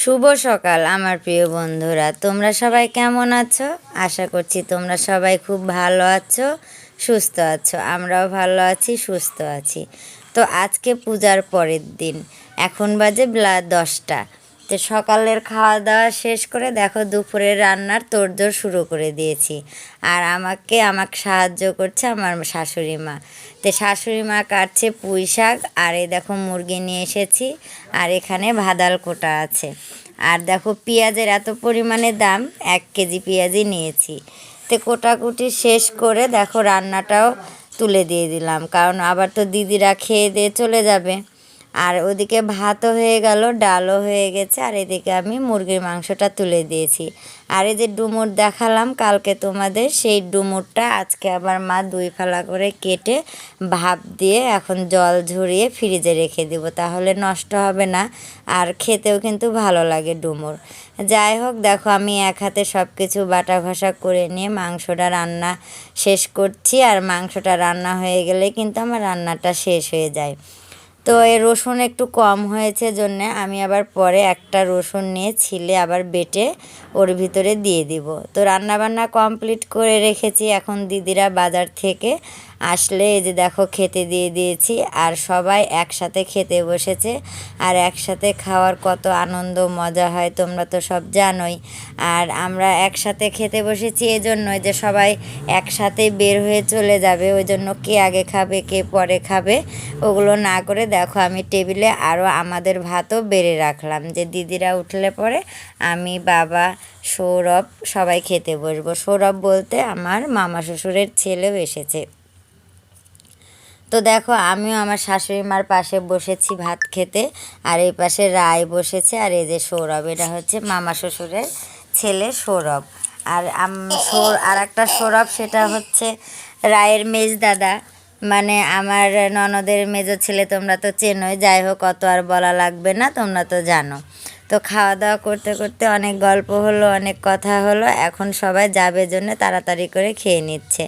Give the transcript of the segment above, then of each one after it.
শুভ সকাল, আমার প্রিয় বন্ধুরা। তোমরা সবাই কেমন আছো? আশা করছি তোমরা সবাই খুব ভালো আছো, সুস্থ আছো। আমরাও ভালো আছি, সুস্থ আছি। তো আজকে পূজার পরের দিন। এখন বাজে বেলা দশটা। তো সকালের খাওয়া দাওয়া শেষ করে দেখো দুপুরের রান্নার তোড়জোড় শুরু করে দিয়েছি। আর আমাকে আমাকে সাহায্য করছে আমার শাশুড়ি মা। তো শাশুড়ি মা কাটছে পুঁই শাক, আর এই দেখো মুরগি নিয়ে এসেছি, আর এখানে ভাদাল কোটা আছে। আর দেখো পেঁয়াজের এত পরিমাণে দাম, এক কেজি পেঁয়াজই নিয়েছি। তো কোটাকুটি শেষ করে দেখো রান্নাটাও তুলে দিয়ে দিলাম, কারণ আবার তো দিদিরা খেয়ে দিয়ে চলে যাবে। আর ওদিকে ভাতও হয়ে গেল, ডালও হয়ে গেছে, আর এদিকে আমি মুরগির মাংসটা তুলে দিয়েছি। আর এই যে ডুমুর দেখালাম, কালকে তোমাদের সেই ডুমুরটা আজকে আবার মা দুই ফালা করে কেটে ভাপ দিয়ে এখন জল ঝরিয়ে ফ্রিজে রেখে দিব, তাহলে নষ্ট হবে না। আর খেতেও কিন্তু ভালো লাগে ডুমুর। যাই হোক, দেখো আমি এক হাতে সব কিছু বাটা ঘষা করে নিয়ে মাংসটা রান্না শেষ করছি, আর মাংসটা রান্না হয়ে গেলে কিন্তু আমার রান্নাটা শেষ হয়ে যায়। তো এই রসুন একটু কম হয়েছে জন্যে আমি আবার পরে একটা রসুন নিয়ে ছিলে আবার বেটে ওর ভিতরে দিয়ে দিব। তো রান্নাবান্না কমপ্লিট করে রেখেছি এখন দিদিরা বাজার থেকে আসলে এই যে দেখো খেতে দিয়ে দিয়েছি আর সবাই একসাথে খেতে বসেছে আর একসাথে খাওয়ার কত আনন্দ মজা হয় তোমরা তো সব জানোই। আর আমরা একসাথে খেতে বসেছি এই জন্যই যে সবাই একসাথে বের হয়ে চলে যাবে, ওই জন্য কে আগে খাবে, কে পরে খাবে, ওগুলো না করে দেখো, আমি টেবিলে আরও আমাদের ভাতও বেড়ে রাখলাম। যে দিদিরা উঠলে পরে আমি, বাবা, সৌরভ সবাই খেতে বসবো। সৌরভ বলতে আমার মামা শ্বশুরের ছেলেও এসেছে। তো দেখো, আমিও আমার শাশুড়ি মার পাশে বসেছি ভাত খেতে, আর এই পাশে রায় বসেছে, আর এই যে সৌরভ, এটা হচ্ছে মামা শ্বশুরের ছেলে সৌরভ। আর আর একটা সৌরভ, সেটা হচ্ছে রায়ের মেজ দাদা। মানে আমার ননদের মেজো ছেলে তোমরা তো চেনোই, যাই হোক অত আর বলা লাগবে না, তোমরা তো জানো। তো খাওয়া দাওয়া করতে করতে অনেক গল্প হলো, অনেক কথা হলো, এখন সবাই যাবে জন্য তাড়াতাড়ি করে খেয়ে নিচ্ছে।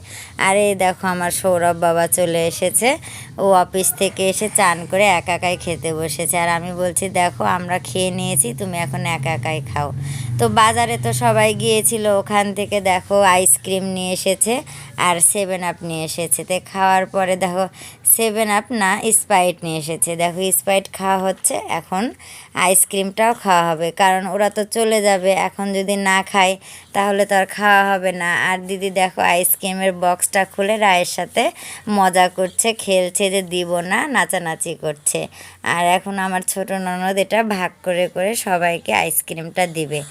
আর এই দেখো আমার সৌরভ বাবা চলে এসেছে, ও অফিস থেকে এসে চান করে একা একাই খেতে বসেছে। আর আমি বলছি, দেখো, আমরা খেয়ে নিয়েছি, তুমি এখন একা একাই খাও। তো বাজারে তো সবাই গিয়েছিল, ওখান থেকে দেখো আইসক্রিম নিয়ে এসেছে আর সেভেন আপ নিয়ে এসেছে। তো খাওয়ার পরে দেখো সেভেন আপ না স্প্রাইট নিয়ে এসেছে। দেখো স্প্রাইট খাওয়া হচ্ছে, এখন আইসক্রিমটাও খাওয়া হবে। কারণ ওরা তো চলে যাবে, এখন যদি না খায় তাহলে তো আর খাওয়া হবে না। আর দিদি দেখো আইসক্রিমের বক্সটা খুলে রায়ের সাথে মজা করছে, খেলছে যে দিব না, নাচানাচি করছে। আর এখন আমার ছোট ননদ এটা ভাগ করে করে সবাইকে আইসক্রিমটা দিবে।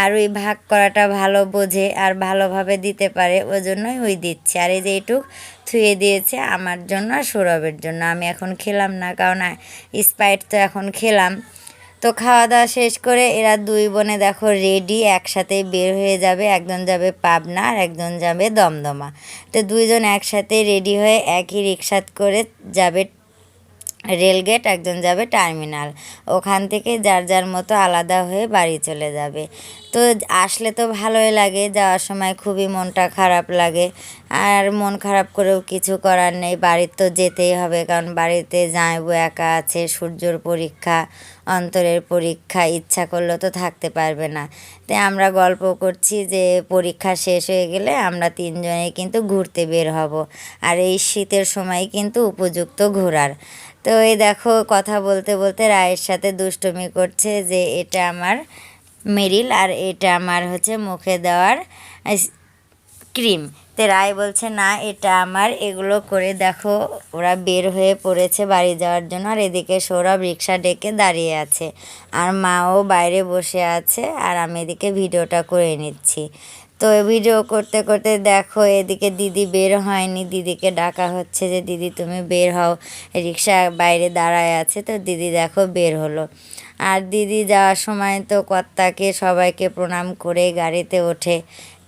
আর ওই ভাগ করাটা ভালো বোঝে আর ভালোভাবে দিতে পারে ওই জন্যই ওই দিচ্ছে। আর এই যে এইটুক থুয়ে দিয়েছে আমার জন্য আর সৌরভের জন্য। আমি এখন খেলাম না, কারণ স্প্রাইট তো এখন খেলাম। তো খাওয়া দাওয়া শেষ করে এরা দুই বোনে দেখো রেডি একসাথে বের হয়ে যাবে। একজন যাবে পাবনা আর একজন যাবে দমদমা। তো দুইজন একসাথে রেডি হয়ে একই রিক্সাত করে যাবে রেলগেট একজন যাবে টার্মিনাল। ওখান থেকে যার যার মতো আলাদা হয়ে বাড়ি চলে যাবে। তো আসলে তো ভালোই লাগে, যাওয়ার সময় খুবই মনটা খারাপ লাগে। আর মন খারাপ করেও কিছু করার নেই। বাড়ির তো যেতেই হবে, কারণ বাড়িতে যাইবো একা আছে, সূর্যর পরীক্ষা, অন্তরের পরীক্ষা, ইচ্ছা করলেও তো থাকতে পারবে না। তাই আমরা গল্প করছি যে পরীক্ষা শেষ হয়ে গেলে আমরা তিনজনে কিন্তু ঘুরতে বের হব। আর এই শীতের সময় কিন্তু উপযুক্ত ঘোরার। তো এই দেখো, কথা বলতে বলতে রায়ের সাথে দুষ্টমি করছে যে এটা আমার মেরিল আর এটা আমার হচ্ছে মুখে দেওয়ার ক্রিম। তো রায় বলছে, না, এটা আমার। এগুলো করে দেখো, ওরা বের হয়ে পড়েছে বাড়ি যাওয়ার জন্য। আর এদিকে সৌরভ রিক্সা ডেকে দাঁড়িয়ে আছে। আর মাও বাইরে বসে আছে। আর আমি এদিকে ভিডিওটা করে নিচ্ছি। তো ভিডিও করতে করতে দেখো, এদিকে দিদি বের হয়নি। দিদিকে ডাকা হচ্ছে যে, দিদি, তুমি বের হও। রিক্সা বাইরে দাঁড়ায় আছে। তো দিদি দেখো বের হলো। আর দিদি যাওয়ার সময় তো কর্তাকে সবাইকে প্রণাম করে গাড়িতে ওঠে।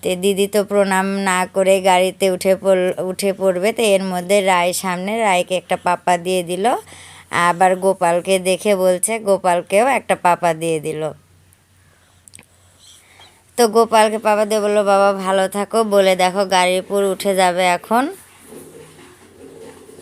তো দিদি তো প্রণাম না করে গাড়িতে উঠে পড়, উঠে পড়বে, তো এর মধ্যে রায় সামনে রায়কে একটা পাপা দিয়ে দিল। আবার গোপালকে দেখে বলছে, গোপালকেও একটা পাপা দিয়ে দিল। তো গোপালকে পাপা দিয়ে বলল, বাবা, ভালো থাকো, বলে দেখো গাড়ির উপর উঠে যাবে এখন।